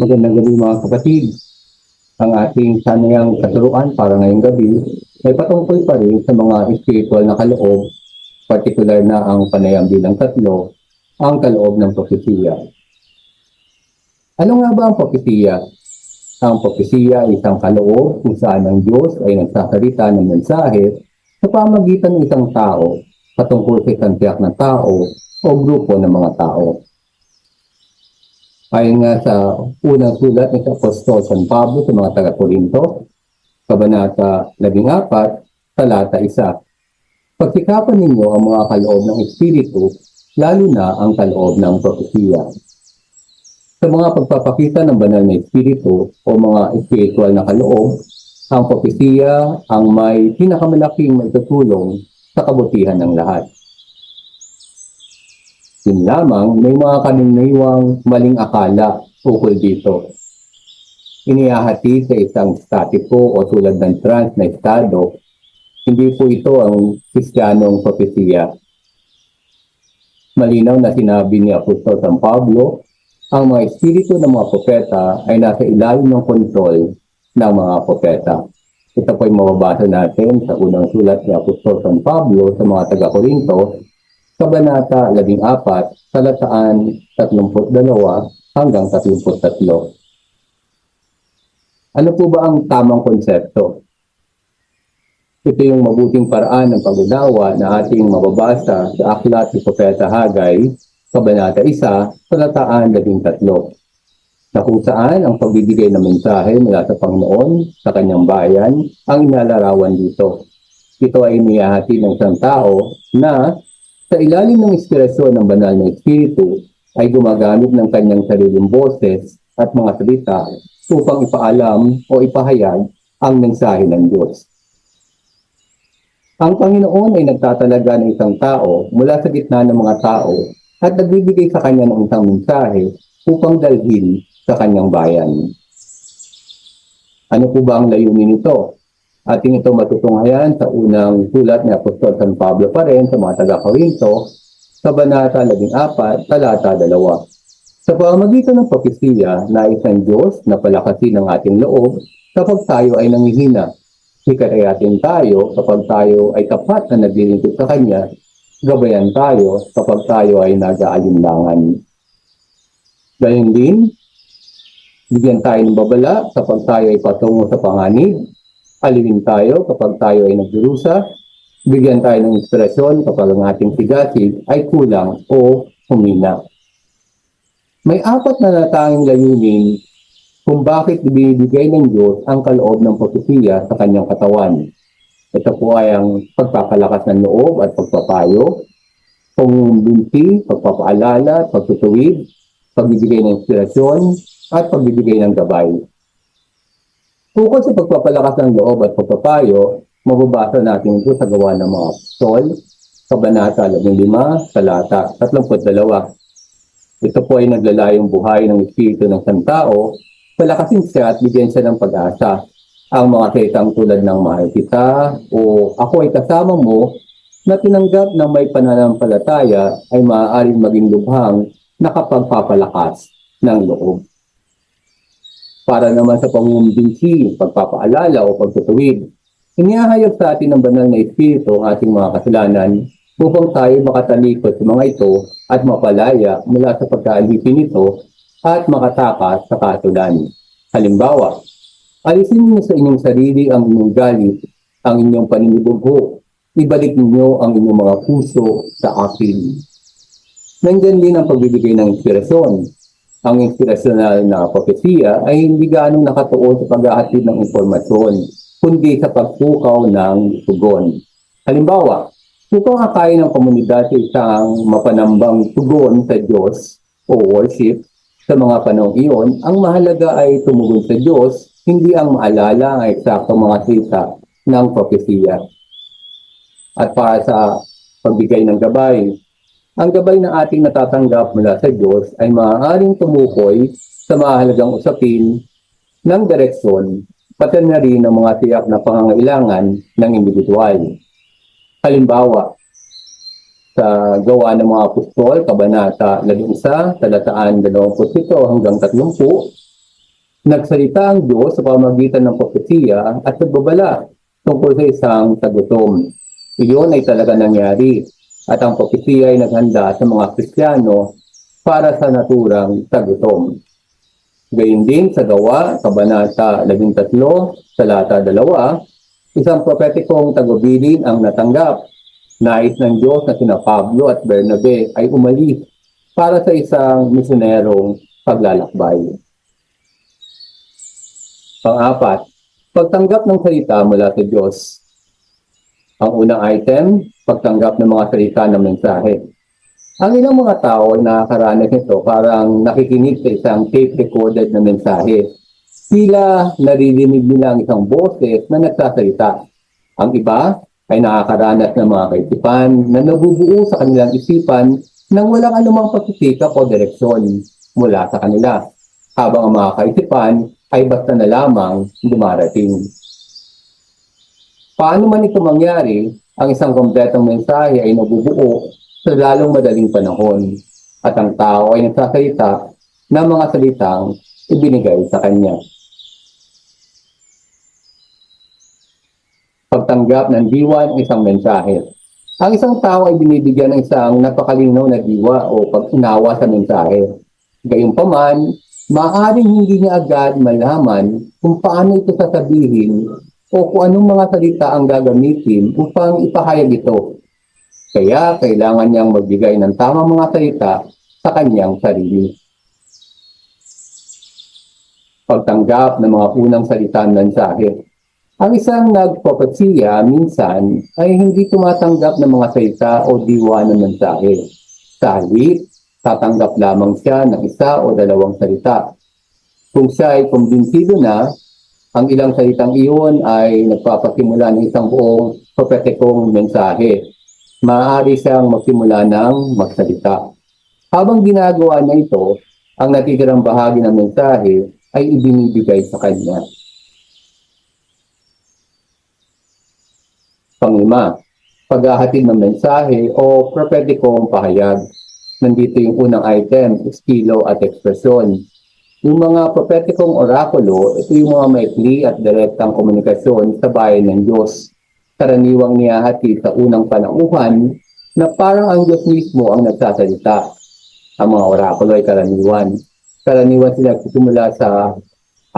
Magandang gabi mga kapatid. Ang ating sanayang katuruan para ngayong gabi ay patungkol pa rin sa mga spiritual na kaloob, partikular na ang panayam bilang tatlo, ang kaloob ng propesiya. Ano nga ba ang propesiya? Ang propesiya ay isang kaloob kung saan ang Diyos ay nagsasalita ng mensahe sa pamagitan ng isang tao patungkol sa isang tiyak na tao o grupo ng mga tao. Ayon nga sa unang sulat ni Apostol San Pablo sa mga taga-Korinto, Kabanata 14, talata 1. Pagsikapan ninyo ang mga kaloob ng Espiritu, lalo na ang kaloob ng propesiya. Sa mga pagpapakita ng banal na Espiritu o mga espiritual na kaloob, ang propesiya ang may pinakamalaking maitutulong sa kabutihan ng lahat. Yun lamang, may mga kaniniwang maling akala ukol dito. Inihahati sa isang statiko o tulad ng trans na estado, hindi po ito ang kristyanong propesiya. Malinaw na sinabi ni Apostol San Pablo, ang mga espiritu ng mga propeta ay nasa ilalim ng kontrol ng mga propeta. Ito po ay mababasa natin sa unang sulat ni Apostol San Pablo sa mga taga-Korinto, Kabanata 14, talataan 32 hanggang 33. Ano po ba ang tamang konsepto? Ito yung mabuting paraan ng pag-unawa na ating mababasa sa aklat ni Propeta Hagay, Kabanata 1, talataan 13 na kung saan ang pagbibigay ng mensahe mula sa Panginoon sa kanyang bayan ang inalarawan dito. Ito ay inihahati ng isang tao na sa ilalim ng inspirasyon ng banal na espiritu ay gumagamit ng kanyang sariling boses at mga salita upang ipaalam o ipahayag ang mensahe ng Diyos. Ang Panginoon ay nagtatalaga ng isang tao mula sa gitna ng mga tao at nagbibigay sa kanya ng isang mensahe upang dalhin sa kanyang bayan. Ano po ba ang layunin nito? Ating ito matutunghayan sa unang sulat ni Apostol San Pablo pa rin sa mga taga-Korinto, sa Banata 14, talata 2. Sa pamamagitan ng propesiya na isang Diyos na palakasin ng ating loob kapag tayo ay nangihina. Hikatayatin tayo kapag tayo ay tapat na naglilingkod sa Kanya. Gabayan tayo kapag tayo ay nag-aalinlangan. Gayun din, bigyan tayo ng babala kapag tayo ay patungo sa panganib. Aliwin tayo kapag tayo ay nagdurusa. Bigyan tayo ng inspirasyon kapag ang ating sigasig ay kulang o humina. May apat na natanging layunin kung bakit ibibigay ng Diyos ang kaloob ng propesiya sa kanyang katawan. Ito po ay ang pagpapalakas ng loob at pagpapayo, pangumbinti, pagpapaalala, pagtutuwid, pagbibigay ng inspirasyon, at pagbibigay ng gabay. Tukol sa pagpapalakas ng loob at pagpapayo, mababasa natin ito sa gawa ng mga apostol, Kabanata 15, talata 32. Ito po ay naglalayong buhay ng Espiritu ng isang tao, palakasin siya at bigyan siya ng pag-asa. Ang mga salitang tulad ng mahal kita o ako ay kasama mo na tinanggap ng may pananampalataya ay maaaring maging lubhang nakapagpapalakas ng loob para naman sa pangumbinsi, pagpapaalala o pagtutuwid. Inihahayag sa atin ng banal na Espiritu ang ating mga kasalanan upang tayo makatalikod sa mga ito at mapalaya mula sa pagkaalipin nito at makatakas sa katulan. Halimbawa, alisin niyo sa inyong sarili ang inyong galit, ang inyong paninibugho, ibalik ninyo ang inyong mga puso sa akin. Nandyan din ang pagbibigay ng inspirasyon, ang inspirasyonal na propesiya ay hindi ganong nakatuon sa paghahatid ng impormasyon, kundi sa pagpukaw ng tugon. Halimbawa, upang akayin ng komunidad sa isang mapanambang tugon sa Diyos o worship sa mga panahon iyon, ang mahalaga ay tumugon sa Diyos, hindi ang maalala ang eksaktong mga salita ng propesiya. At para sa pagbigay ng gabay, ang gabay na ating natatanggap mula sa Diyos ay maaaring tumukoy sa mahalagang usapin ng direksyon, pati na rin ng mga tiyak na pangangailangan ng individual. Halimbawa, sa gawa ng mga apostol, Kabanata 11, talataan 27 hanggang 30, Nagsalita ang Diyos sa pamagitan ng propesiya at pagbabala tungkol sa isang tagutom. Iyon ay talaga nangyari at ang propesiya ay naghanda sa mga Kristiyano para sa naturang tagutom. Gayun din sa gawa, Kabanata 13, talata 2, isang propetikong tagubilin ang natanggap. Nais ng Diyos na sina Pablo at Bernabe ay umalis para sa isang misionerong paglalakbay. Pang-apat, pagtanggap ng salita mula sa Diyos. Ang unang item, pagtanggap ng mga salita ng mensahe. Ang ilang mga tao ay nakakaranas nito parang nakikinig sa isang tape recorded na mensahe. Sila naririnig nila ang isang boses na nagsasalita. Ang iba ay nakakaranas ng mga kaisipan na nabubuo sa kanilang isipan nang walang anumang pagsisikap o direksyon mula sa kanila. Habang ang mga kaisipan ay basta na lamang dumarating. Paano man ito mangyari, ang isang kompletong mensahe ay nabubuo sa lalong madaling panahon at ang tao ay nagsasalita ng mga salitang ibinigay sa kanya. Pagtanggap ng diwa ng isang mensahe. Ang isang tao ay binibigyan ng isang napakalinaw na diwa o pag-unawa sa mensahe. Gayunpaman, maaaring hindi niya agad malaman kung paano ito sasabihin o kung anong mga salita ang gagamitin upang ipahayag ito. Kaya kailangan niyang magbigay ng tamang mga salita sa kanyang sarili. Pagtanggap ng mga unang salita ng mensahe. Ang isang nagpapasiya minsan ay hindi tumatanggap ng mga salita o diwa ng mensahe. Sa halip, tatanggap lamang siya ng isa o dalawang salita. Kung siya ay kumbinsido na, ang ilang salitang iyon ay nagpapasimula ng isang buong propetikong mensahe. Maaari siyang magsimula ng magsalita. Habang ginagawa niya ito, ang natitirang bahagi ng mensahe ay ibinibigay sa kanya. Pangima, paghahatid ng mensahe o propetikong pahayag. Nandito yung unang item, estilo at ekspresyon. Yung mga propetikong orakulo, ito yung mga maikli at direktang komunikasyon sa bayan ng Diyos. Karaniwang niyahatid sa unang panauhan na parang ang Diyos mismo ang nagsasalita. Ang mga orakulo ay karaniwan. Karaniwan sila nagsisimula sa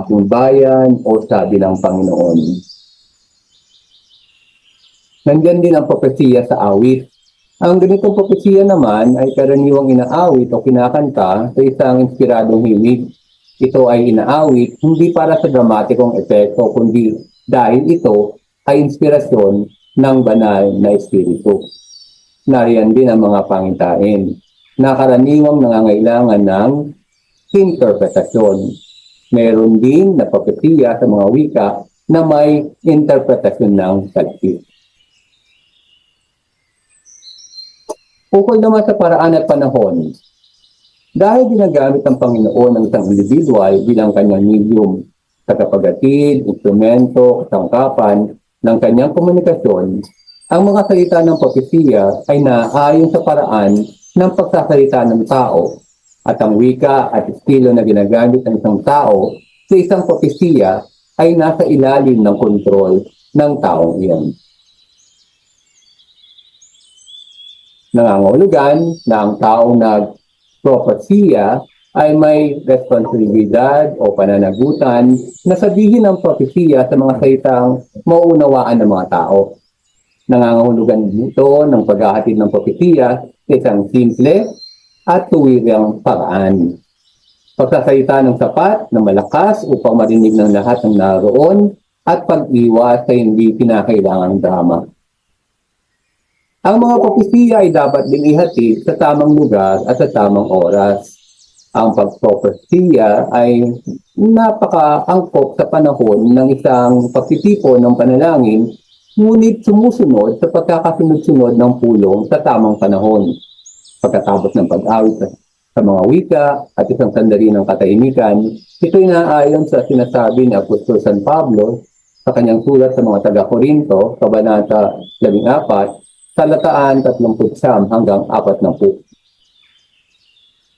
aking bayan o sabi ng Panginoon. Nandyan din ang propesiya sa awit. Ang ganitong propesiya naman ay karaniwang inaawit o kinakanta sa isang inspiradong himig. Ito ay inaawit hindi para sa dramatikong epekto kundi dahil ito ay inspirasyon ng banal na espiritu. Nariyan din ang mga pangitain na karaniwang nangangailangan ng interpretasyon. Meron din na propesiya sa mga wika na may interpretasyon ng salpit. Ukol naman sa paraan at panahon, dahil ginagamit ng Panginoon ng isang individual bilang kanyang medium, tagapagatid, instrumento, kasangkapan ng kanyang komunikasyon, ang mga salita ng propesiya ay naaayon sa paraan ng pagsasalita ng tao at ang wika at estilo na ginagamit ng isang tao sa isang propesiya ay nasa ilalim ng kontrol ng taong iyan. nangangahulugan na ang taong nagpropesiya ay may responsibilidad o pananagutan na sabihin ang propesiya sa mga salitang mauunawaan ng mga tao. Nangangahulugan dito ng paghahatid ng propesiya sa isang simple at tuwirang paraan. Pagsasalita ng sapat na malakas upang marinig ng lahat ng naroon at pag-iwas sa hindi pinakailangang drama. Ang mga propesiya ay dapat din ihatid sa tamang lugar at sa tamang oras. Ang pagpropesiya ay napakaangkop sa panahon ng isang pagtitipon ng panalangin, ngunit sumusunod sa pagkakasunod-sunod ng pulong sa tamang panahon. Pagkatapos ng pag-awit sa, mga wika at isang sandali ng katahimikan, ito'y naayon sa sinasabi ni Apostol San Pablo sa kanyang sulat sa mga taga-Korinto, Kabanata 14, talataan 39 hanggang 40.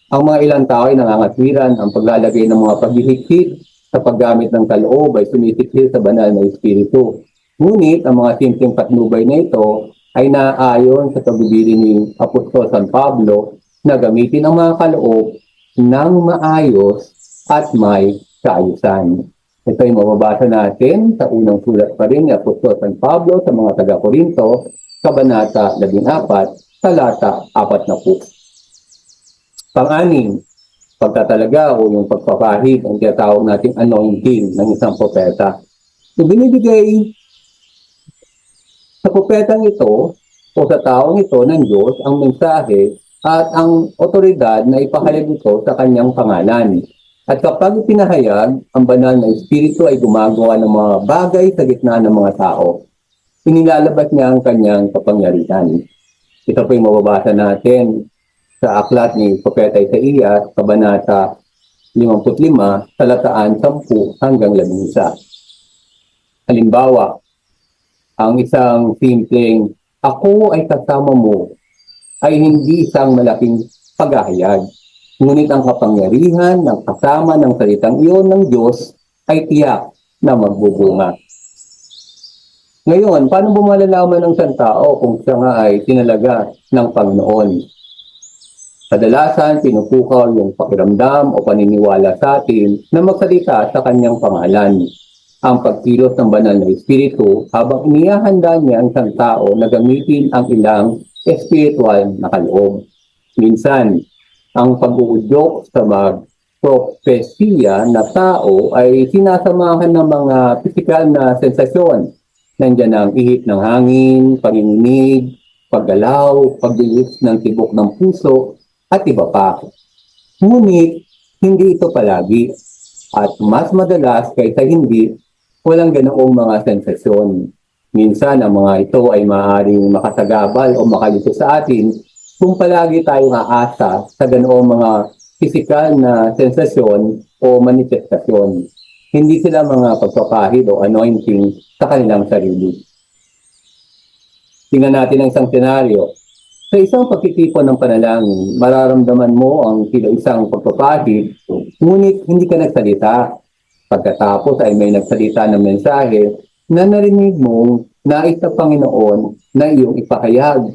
Ang mga ilang tao ay nangangatwiran ang paglalagay ng mga paghihigpit sa paggamit ng kaloob ay sumisikhil sa banal na espiritu. Ngunit ang mga simpleng patnubay na ito ay naaayon sa pagbibili ni Apostol San Pablo na gamitin ang mga kaloob ng maayos at may kaayusan. Ito ay mababasa natin sa unang sulat pa rin ni Apostol San Pablo sa mga taga-Korinto, Kabanata 14, talata 4 na po. Pang-anim, pagkatalaga o yung pagpapahid ang tinatawag nating anointing ng isang propeta. So, binibigay sa propetang ito o sa taong ito ng Diyos ang mensahe at ang otoridad na ipahayag ito sa kanyang pangalan. At kapag pinahayag, ang banal na espiritu ay gumagawa ng mga bagay sa gitna ng mga tao. Inilalabas niya ang kanyang kapangyarihan. Ito po yung mababasa natin sa aklat ni Propeta Isaías, Kabanata 55, talataan 10 hanggang 11. Halimbawa, ang isang simpleng ako ay kasama mo ay hindi isang malaking paghahayag. Ngunit ang kapangyarihan ng kasama ng salitang iyon ng Diyos ay tiyak na magbubunga. Ngayon, paano mo malalaman ng isang tao kung siya nga ay tinalaga ng Panginoon? Kadalasan, pinupukaw yung pakiramdam o paniniwala sa atin na magsalita sa kanyang pangalan. Ang pagkilos ng banal na espiritu habang inihahanda niya ang isang tao na gamitin ang ilang espiritual na kaloob. Minsan, ang pag-uudyok sa magpropesiya na tao ay sinasamahan ng mga pisikal na sensasyon. Nandiyan ang ihip ng hangin, panginginig, paggalaw, pagdilis ng tibok ng puso, at iba pa. Ngunit, hindi ito palagi. At mas madalas kaysa hindi, walang ganoong mga sensasyon. Minsan, ang mga ito ay maaaring makasagabal o makalito sa atin kung palagi tayong aasa sa ganoong mga pisikal na sensasyon o manifestasyon. Hindi sila mga pagpapahid o anointing sa kanilang sarili. Tingnan natin ang isang senaryo. Sa isang pagtitipon ng panalangin, mararamdaman mo ang tila isang pagpapahid, ngunit hindi ka nagsalita. Pagkatapos ay may nagsalita ng mensahe na narinig mong nais ng Panginoon na iyong ipahayag.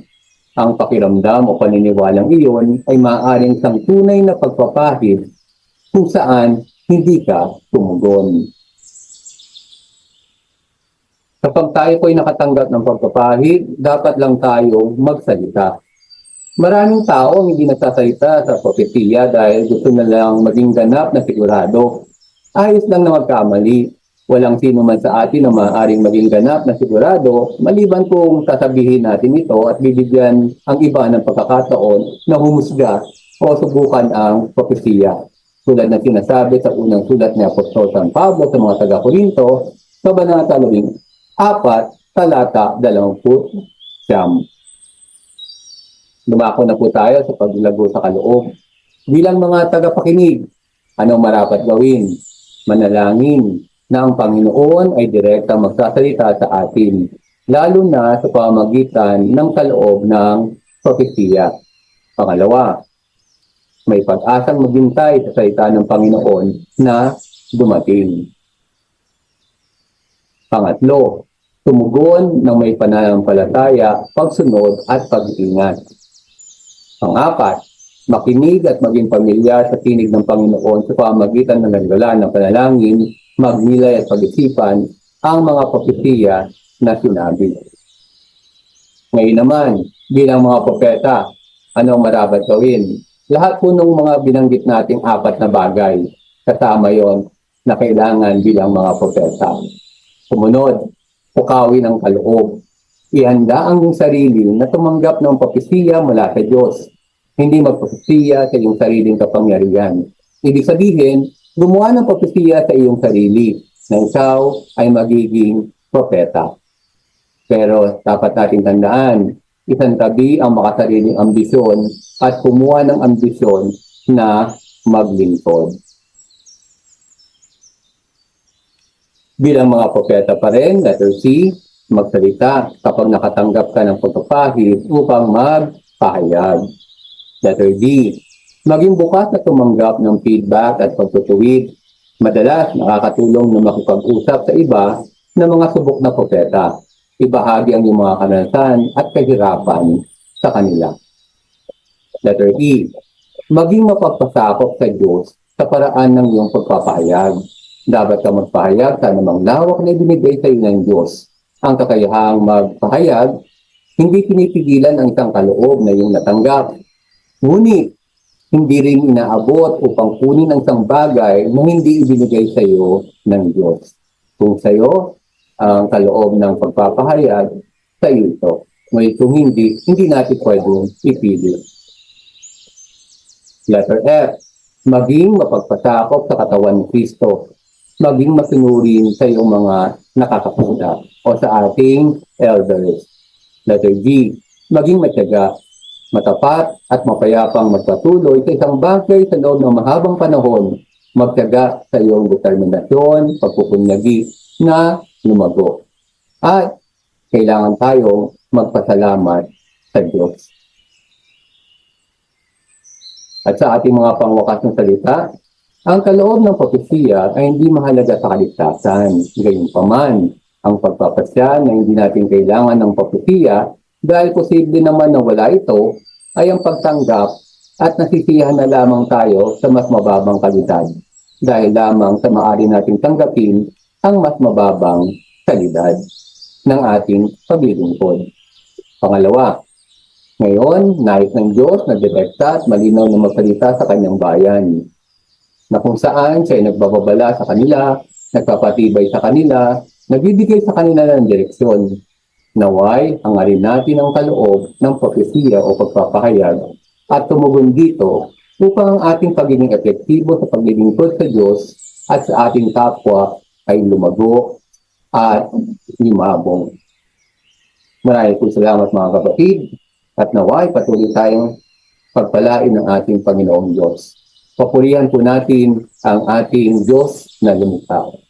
Ang pakiramdam o paniniwalang iyon ay maaaring isang tunay na pagpapahid kung saan hindi ka tumugon. Kapag tayo po ay nakatanggap ng pagpapahid, dapat lang tayo magsalita. Maraming tao ang hindi nagsasalita sa propetiya dahil gusto na lang maging ganap na sigurado. Ayos lang na magkamali. Walang sino man sa atin na maaaring maging ganap na sigurado maliban kung sasabihin natin ito at bibigyan ang iba ng pagkakataon na humusga o subukan ang propesiya. Tulad na sinasabi sa unang sulat ni Apostol San Pablo sa mga taga-Korinto, sa Banata 4, talata 20 siyam. Lumako na po tayo sa paglago sa kaloob. Bilang mga tagapakinig, anong marapat gawin? Manalangin na ang Panginoon ay direkta magsasalita sa atin, lalo na sa pamagitan ng kaloob ng propesiya. Pangalawa, may pag-asang maghintay sa salita ng Panginoon na dumating. Pangatlo, tumugon ng may pananampalataya, pagsunod at pag-ingat. Pangapat, makinig at maging pamilyar sa tinig ng Panginoon sa pamagitan ng nagdala ng panalangin, magnilay at pag-isipan ang mga propesiya na sinabi. Ngayon naman, bilang mga propeta, ano ang marapat gawin? Lahat po ng mga binanggit nating apat na bagay, kasama yon na kailangan bilang mga propeta. Sumunod, pukawin ang kaloob. Ihanda ang sarili na tumanggap ng propesiya mula sa Diyos. Hindi magpropesiya sa iyong sariling kapangyarihan. Ibig sabihin, gumawa ng propesiya sa iyong sarili na ikaw ay magiging propeta. Pero dapat natin tandaan, isang tabi ang makasariling ambisyon at kumuha ng ambisyon na maglingkod. Bilang mga propeta pa rin, letter C, magsalita kapag nakatanggap ka ng pagpapahid upang magpahayag. Letter D, maging bukas na tumanggap ng feedback at pagtutuwid. Madalas nakakatulong na makipag-usap sa iba ng mga subok na propeta. Ibahagi ang iyong mga kanalasan at kahirapan sa kanila. Letter E. Maging mapagpasakop sa Diyos sa paraan ng iyong pagpapahayag. Dapat ka magpahayag sa anumang lawak na ibinigay sa iyo ng Diyos. Ang kakayahang magpahayag, hindi pinipigilan ang isang kaloob na iyong natanggap. Ngunit, hindi rin inaabot upang kunin ang isang bagay na hindi ibinigay sa iyo ng Diyos. Kung sa iyo, ang kaloob ng pagpapahayag, sa ito. Ngunit kung hindi, hindi natin pwedeng ipili. Letter F. Maging mapagpasakop sa katawan ni Kristo. Maging masunurin sa iyong mga nakakapunta o sa ating elders. Letter G. Maging matyaga, matapat at mapayapang magpatuloy sa isang bagay sa loob ng mahabang panahon. Magtyaga sa iyong determinasyon, pagpupunyagi na lumago. At kailangan tayong magpasalamat sa Diyos. At sa ating mga pangwakas ng salita, ang kaloob ng propesiya ay hindi mahalaga sa kaligtasan. Gayunpaman, ang pagpapasya na hindi natin kailangan ng propesiya dahil posible naman na wala ito ay ang pagtanggap at nasisiyahan na lamang tayo sa mas mababang kalidad dahil lamang sa maaari nating tanggapin ang mas mababang kalidad ng ating paglilingkod. Pangalawa, ngayon, nais ng Diyos na direkta at malinaw na magsalita sa kanyang bayan na kung saan siya ay nagbababala sa kanila, nagpapatibay sa kanila, nagbibigay sa kanila ng direksyon. Naway, hangarin natin ang kaloob ng propesiya o pagpapahayag at tumugon dito upang ang ating pagiging epektibo sa paglilingkod sa Diyos at sa ating kapwa ay lumago at lumabong. Maraming po salamat mga kapatid at naway patuloy tayong pagpalain ng ating Panginoong Diyos. Papurihan po natin ang ating Diyos na lumitaw.